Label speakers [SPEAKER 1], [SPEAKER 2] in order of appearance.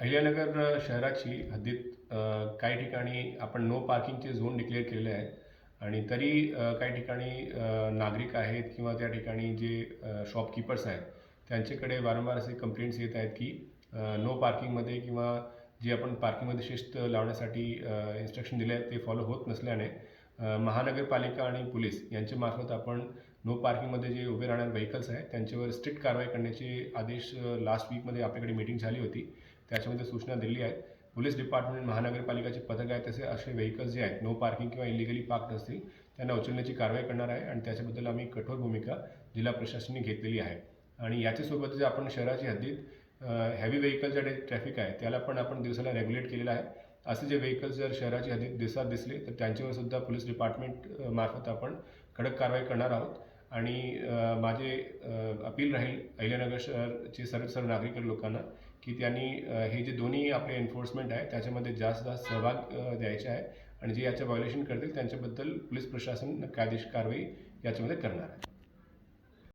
[SPEAKER 1] अहिल्यानगर शहराची हद्दीत काही ठिकाणी आपण नो पार्किंगचे झोन डिक्लेअर केलेले आहेत. आणि तरी काही ठिकाणी नागरिक आहेत किंवा त्या ठिकाणी जे शॉपकीपर्स आहेत त्यांच्याकडे वारंवार असे कंप्लेंट्स येत आहेत की नो पार्किंगमध्ये किंवा जे आपण पार्किंगमध्ये शिस्त लावण्यासाठी इन्स्ट्रक्शन दिले आहेत ते फॉलो होत नसल्याने महानगरपालिका आणि पोलीस यांच्यामार्फत आपण नो पार्किंगमध्ये जे उभे राहणारे व्हेकल्स आहेत त्यांच्यावर स्ट्रिक्ट कारवाई करण्याचे आदेश लास्ट वीकमध्ये आपल्याकडे मीटिंग झाली होती. त्याच्यामध्ये सूचना दिली आहेत. पोलीस डिपार्टमेंट महानगरपालिकाचे पथक आहे तसे असे व्हेकल्स जे आहेत नो पार्किंग किंवा इलिगली पार्क असतील त्यांना उचलण्याची कारवाई करणार आहे आणि त्याच्याबद्दल आम्ही कठोर भूमिका जिल्हा प्रशासनाने घेतलेली आहे. आणि याच्यासोबतच जे आपण शहराची हद्दीत हेवी व्हेकल जे ट्रॅफिक आहे त्याला पण आपण दिवसाला रेग्युलेट केलेलं आहे. असे जे व्हेकल्स जर शहराची हद्दीत दिसत दिसले तर त्यांच्यावर सुद्धा पोलीस डिपार्टमेंट मार्फत आपण कडक कारवाई करणार आहोत. आणि माझे अपील राहील अहिल्यानगर शहरचे सर्व सर्व नागरिक लोकांना की त्यांनी हे जे दोन्ही आपले एन्फोर्समेंट आहे त्याच्यामध्ये जास्त जास्त सहभाग द्यायचे आहे. आणि जे याचं व्हायोलेशन करतील त्यांच्याबद्दल पोलीस प्रशासन कायदेशीर कारवाई याच्यामध्ये करणार आहे.